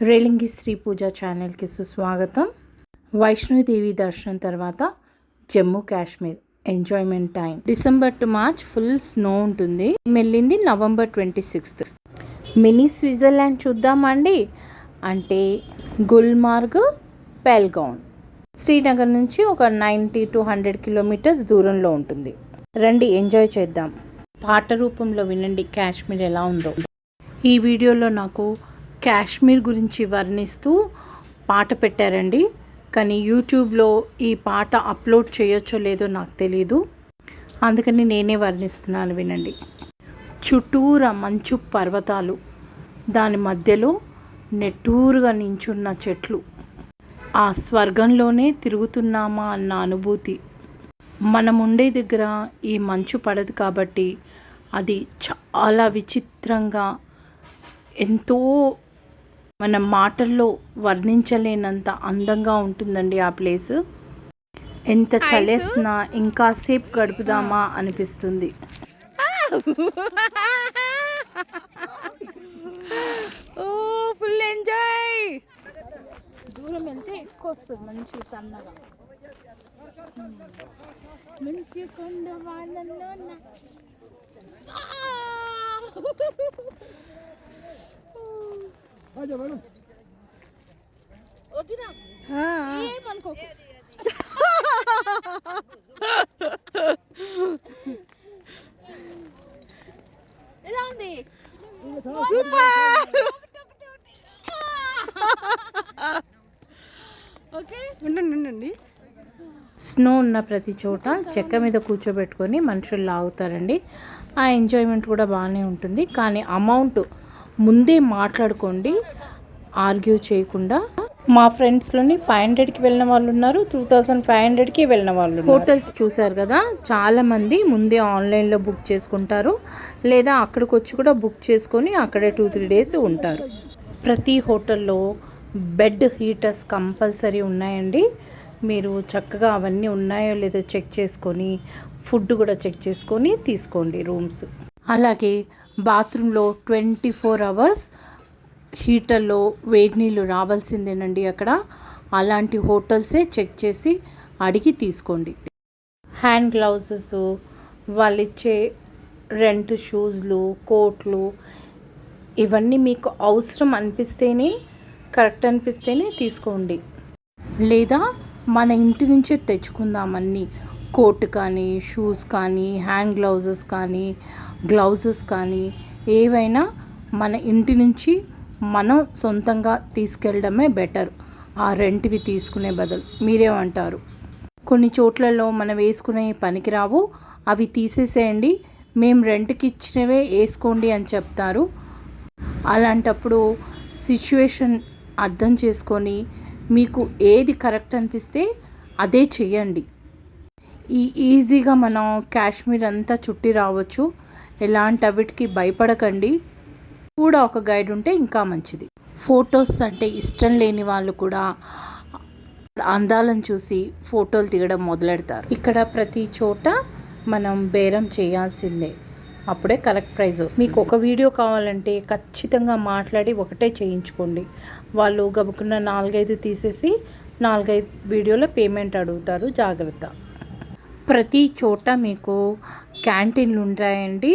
రేలింగి శ్రీ పూజ ఛానల్కి సుస్వాగతం. వైష్ణోదేవి దర్శనం తర్వాత Jammu Kashmir enjoyment time. December to March full snow ఉంటుంది. వెళ్ళింది November twenty sixth. Mini Switzerland చూద్దామండి. అంటే గుల్మార్గ్ పెల్గౌన్ శ్రీనగర్ నుంచి ఒక నైంటీ టు హండ్రెడ్ కిలోమీటర్స్ దూరంలో ఉంటుంది. రండి ఎంజాయ్ చేద్దాం. పాట రూపంలో వినండి కాశ్మీర్ ఎలా ఉందో. ఈ వీడియోలో నాకు కాశ్మీర్ గురించి వర్ణిస్తూ పాట పెట్టారండి. కానీ యూట్యూబ్లో ఈ పాట అప్లోడ్ చేయొచ్చో లేదో నాకు తెలీదు. అందుకని నేనే వర్ణిస్తున్నాను వినండి. చుట్టూరా మంచు పర్వతాలు దాని మధ్యలో నెట్టూరుగా నించున్న చెట్లు. ఆ స్వర్గంలోనే తిరుగుతున్నామా అన్న అనుభూతి. మనం ఉండే దగ్గర ఈ మంచు పడదు కాబట్టి అది చాలా విచిత్రంగా ఎంతో మన మాటల్లో వర్ణించలేనంత అందంగా ఉంటుందండి ఆ ప్లేస్. ఎంత చలేసినా ఇంకాసేపు గడుపుదామా అనిపిస్తుంది. ఓ ఫుల్ ఎంజాయ్! దూరం వెళ్తే ఎక్కువ వస్తుంది మంచి సన్నగా. మంచి కొండ. ఎలా ఉంది? ఓకే. ఉండండి ఉండండి. స్నో ఉన్న ప్రతి చోట చెక్క మీద కూర్చోబెట్టుకొని మనుషులు లాగుతారండి. ఆ ఎంజాయ్మెంట్ కూడా బాగానే ఉంటుంది. కానీ అమౌంట్ ముందే మాట్లాడుకోండి ఆర్గ్యూ చేయకుండా. మా ఫ్రెండ్స్లోని ఫైవ్ హండ్రెడ్కి వెళ్ళిన వాళ్ళు ఉన్నారు టూ థౌజండ్ ఫైవ్ హండ్రెడ్కి వెళ్ళిన వాళ్ళు హోటల్స్ చూసారు కదా చాలామంది ముందే ఆన్లైన్లో బుక్ చేసుకుంటారు లేదా అక్కడికి వచ్చి కూడా బుక్ చేసుకొని అక్కడే టూ త్రీ డేస్ ఉంటారు. ప్రతి హోటల్లో బెడ్ హీటర్స్ కంపల్సరీ ఉన్నాయండి. మీరు చక్కగా అవన్నీ ఉన్నాయో లేదో చెక్ చేసుకొని ఫుడ్ కూడా చెక్ చేసుకొని తీసుకోండి రూమ్స్. అలాగే బాత్రూంలో ట్వంటీ ఫోర్ అవర్స్ హీటర్లో వేడి నీళ్ళు రావాల్సిందేనండి అక్కడ. అలాంటి హోటల్సే చెక్ చేసి అడిగి తీసుకోండి. హ్యాండ్ గ్లౌజెస్ వాళ్ళు ఇచ్చే రెంట్ షూస్లు కోట్లు ఇవన్నీ మీకు అవసరం అనిపిస్తేనే కరెక్ట్ అనిపిస్తేనే తీసుకోండి. లేదా మన ఇంటి నుంచే తెచ్చుకుందామన్నీ కోట్ కానీ షూస్ కానీ హ్యాండ్ గ్లౌజెస్ కానీ గ్లౌజెస్ కానీ ఏవైనా మన ఇంటి నుంచి మనం సొంతంగా తీసుకెళ్ళడమే బెటర్. ఆ రెంట్వి తీసుకునే బదులు. మీరేమంటారు? కొన్ని చోట్లలో మనం వేసుకునే పనికిరావు అవి తీసేసేయండి. మేము రెంట్కి ఇచ్చినవే వేసుకోండి అని చెప్తారు. అలాంటప్పుడు సిచ్యువేషన్ అర్థం చేసుకొని మీకు ఏది కరెక్ట్ అనిపిస్తే అదే చెయ్యండి. ఈ ఈజీగా మనం కాశ్మీర్ అంతా చుట్టి రావచ్చు. ఎలాంటి అవిటికి భయపడకండి. కూడా ఒక గైడ్ ఉంటే ఇంకా మంచిది. ఫొటోస్ అంటే ఇష్టం లేని వాళ్ళు కూడా అందాలను చూసి ఫోటోలు తీయడం మొదలెడతారు. ఇక్కడ ప్రతి చోట మనం బేరం చేయాల్సిందే. అప్పుడే కరెక్ట్ ప్రైస్ వస్తుంది. మీకు ఒక వీడియో కావాలంటే ఖచ్చితంగా మాట్లాడి ఒకటే చేయించుకోండి. వాళ్ళు గబుకున్న నాలుగైదు తీసేసి నాలుగైదు వీడియోలో పేమెంట్ అడుగుతారు. జాగ్రత్త. ప్రతి చోట మీకు క్యాంటీన్లు ఉంటాయండి.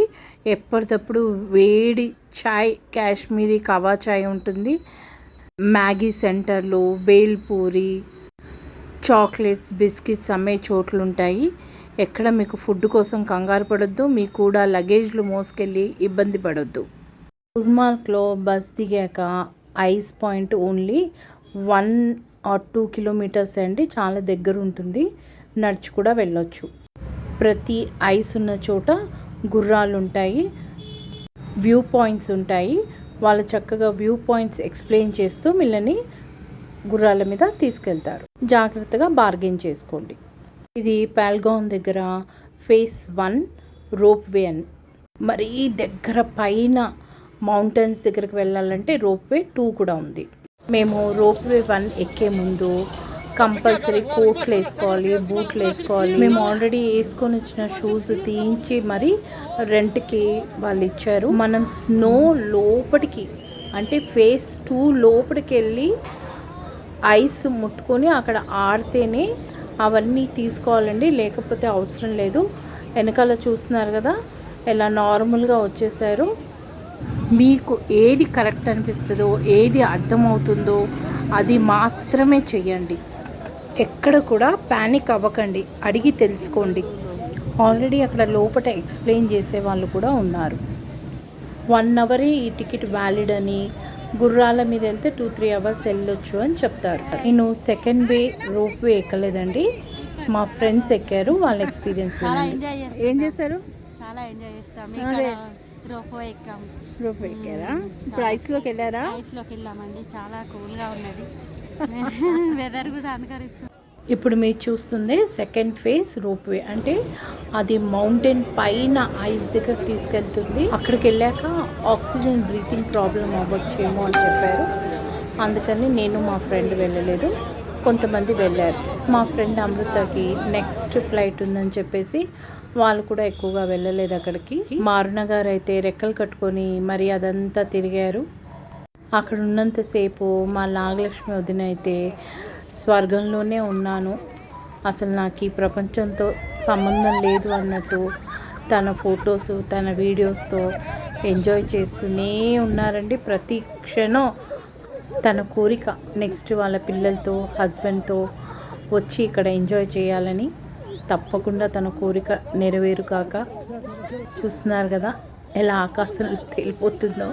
ఎప్పటికప్పుడు వేడి చాయ్ కాశ్మీరీ కవా చాయ్ ఉంటుంది. మ్యాగీ సెంటర్లు బేల్పూరి చాక్లెట్స్ బిస్కెట్స్ అమ్మే చోట్లు ఉంటాయి ఎక్కడ మీకు ఫుడ్ కోసం కంగారు పడొద్దు మీకు కూడా లగేజ్లు మోసుకెళ్ళి ఇబ్బంది పడొద్దు. గుల్మార్గ్లో బస్ దిగాక ice point only one or two kilometres అండి చాలా దగ్గర ఉంటుంది నడిచి కూడా వెళ్ళొచ్చు. ప్రతి ఐస్ ఉన్న చోట గుర్రాలు ఉంటాయి వ్యూ పాయింట్స్ ఉంటాయి. వాళ్ళు చక్కగా వ్యూ పాయింట్స్ ఎక్స్ప్లెయిన్ చేస్తూ మిల్లని గుర్రాల మీద తీసుకెళ్తారు. జాగ్రత్తగా బార్గెన్ చేసుకోండి. ఇది పాల్గాన్ దగ్గర ఫేస్ వన్ రోప్ వే అని. మరీ దగ్గర పైన మౌంటైన్స్ దగ్గరికి వెళ్ళాలంటే రోప్ వే టూ కూడా ఉంది. మేము రోప్ వే వన్ ఎక్కే ముందు కంపల్సరీ కోట్లు వేసుకోవాలి బూట్లు వేసుకోవాలి. మేము ఆల్రెడీ వేసుకొని వచ్చిన షూస్ తీయించి మరి రెంట్కి వాళ్ళు ఇచ్చారు. మనం స్నో లోపలికి అంటే ఫేస్ టూ లోపలికి వెళ్ళి ఐస్ ముట్టుకొని అక్కడ ఆడితేనే అవన్నీ తీసుకోవాలండి. లేకపోతే అవసరం లేదు. వెనకాల చూస్తున్నారు కదా ఎలా నార్మల్గా వచ్చేసారు. మీకు ఏది కరెక్ట్ అనిపిస్తుందో ఏది అర్థమవుతుందో అది మాత్రమే చెయ్యండి. ఎక్కడ కూడా ప్యానిక్ అవ్వకండి. అడిగి తెలుసుకోండి. ఆల్రెడీ అక్కడ లోపల ఎక్స్ప్లెయిన్ చేసే వాళ్ళు కూడా ఉన్నారు. వన్ అవరే ఈ టికెట్ వ్యాలిడ్ అని గుర్రాల మీద వెళ్తే టూ త్రీ అవర్స్ వెళ్ళొచ్చు అని చెప్తారు. నేను సెకండ్ వే రోప్ వే ఎక్కలేదండి. మా ఫ్రెండ్స్ ఎక్కారు వాళ్ళ ఎక్స్పీరియన్స్ చాలా ఎంజాయ్ చేస్తాం. ఏం చేశారు? చాలా ఎంజాయ్ చేస్తాం. రోపో ఎక్కాం. రోప్ ఎక్కారా? ఇప్పుడు ఐస్లోకి వెళ్ళారా? ఐస్లోకి వెళ్ళామండి. చాలా కూల్గా ఉన్నది. వెదర్ కూడా అనుకరిస్తుంది ఇప్పుడు మీరు చూస్తుంది సెకండ్ ఫేజ్ రోప్ వే అంటే అది మౌంటైన్ పైన ఐస్ దగ్గర తీసుకెళ్తుంది. అక్కడికి వెళ్ళాక ఆక్సిజన్ బ్రీతింగ్ ప్రాబ్లం అవ్వచ్చేమో అని చెప్పారు. అందుకని నేను మా ఫ్రెండ్ వెళ్ళలేదు. కొంతమంది వెళ్ళారు. మా ఫ్రెండ్ అమృతకి నెక్స్ట్ ఫ్లైట్ ఉందని చెప్పేసి వాళ్ళు కూడా ఎక్కువగా వెళ్ళలేదు అక్కడికి. మా గారు అయితే రెక్కలు కట్టుకొని మరి అదంతా తిరిగారు. అక్కడ ఉన్నంతసేపు మా నాగలక్ష్మి వదిన అయితే స్వర్గంలోనే ఉన్నాను. అసలు నాకు ఈ ప్రపంచంతో సంబంధం లేదు అన్నట్టు తన ఫొటోస్ తన వీడియోస్తో ఎంజాయ్ చేస్తూనే ఉన్నారండి. ప్రతి క్షణం తన కోరిక నెక్స్ట్ వాళ్ళ పిల్లలతో హస్బెండ్తో వచ్చి ఇక్కడ ఎంజాయ్ చేయాలని తప్పకుండా తన కోరిక నెరవేరు కాక చూస్తున్నారు కదా ఎలా ఆకాశంలో తేలిపోతుందో.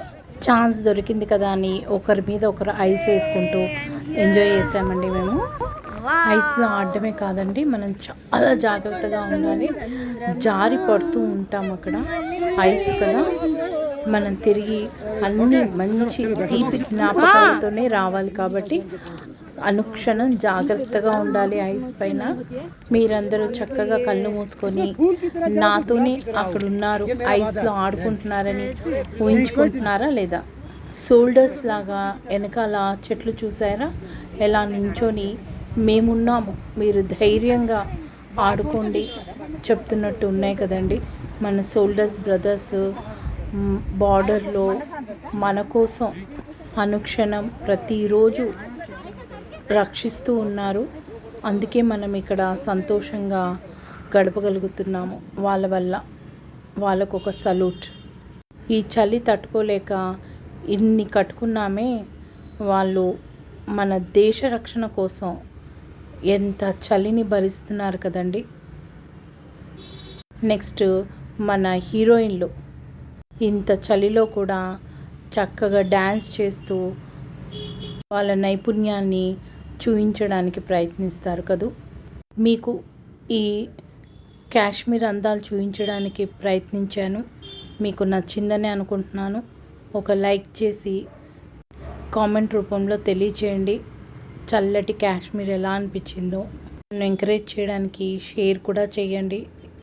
ఛాన్స్ దొరికింది కదా అని ఒకరి మీద ఒకరు ఐస్ వేసుకుంటూ ఎంజాయ్ చేసామండి మేము. ఐస్లో ఆడటమే కాదండి మనం చాలా జాగ్రత్తగా ఉండాలి. జారి పడుతూ ఉంటాం అక్కడ ఐస్ కదా మనం తిరిగి అన్ని మంచి తీపి జ్ఞాపకాలతోనే రావాలి కాబట్టి అనుక్షణం జాగ్రత్తగా ఉండాలి ఐస్ పైన. మీరందరూ చక్కగా కళ్ళు మూసుకొని నాతోనే అక్కడ ఉన్నారు ఐస్లో ఆడుకుంటున్నారని ఊహించుకుంటున్నారా లేదా? సోల్డర్స్ లాగా వెనకాల చెట్లు చూసారా? ఎలా నించొని మేమున్నాము. మీరు ధైర్యంగా ఆడుకోండి. చెప్తున్నట్టు ఉన్నాయి కదండి. మన సోల్డర్స్ బ్రదర్స్ బార్డర్లో మన కోసం అనుక్షణం ప్రతిరోజు రక్షిస్తూ ఉన్నారు. అందుకే మనం ఇక్కడ సంతోషంగా గడపగలుగుతున్నాము. వాళ్ళ వల్ల వాళ్ళకు ఒక సల్యూట్ ఈ చలి తట్టుకోలేక ఇన్ని కట్టుకున్నామే వాళ్ళు మన దేశ రక్షణ కోసం ఎంత చలిని భరిస్తున్నారు కదండి. నెక్స్ట్ మన హీరోయిన్లు. ఇంత చలిలో కూడా చక్కగా డ్యాన్స్ చేస్తూ వాళ్ళ నైపుణ్యాన్ని చూపించడానికి ప్రయత్నిస్తారు కదూ. మీకు ఈ కాశ్మీర్ అందాలు చూపించడానికి ప్రయత్నించాను. మీకు నచ్చిందని అనుకుంటున్నాను. ఒక లైక్ చేసి కామెంట్ రూపంలో తెలియచేయండి. చల్లటి కాశ్మీర్ ఎలా అనిపించిందో. నన్ను ఎంకరేజ్ చేయడానికి షేర్ కూడా చేయండి.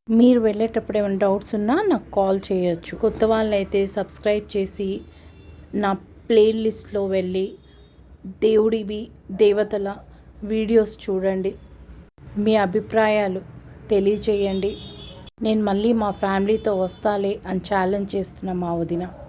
మీరు వెళ్ళేటప్పుడు ఏమైనా డౌట్స్ ఉన్నా నాకు కాల్ చేయొచ్చు. కొత్త వాళ్ళైతే సబ్స్క్రైబ్ చేసి నా ప్లేలిస్ట్లో వెళ్ళి దేవుడివి దేవతల వీడియోస్ చూడండి. మీ అభిప్రాయాలు తెలియచేయండి. నేను మళ్ళీ మా ఫ్యామిలీతో వస్తాలే అని ఛాలెంజ్ చేస్తున్న మా వదిన.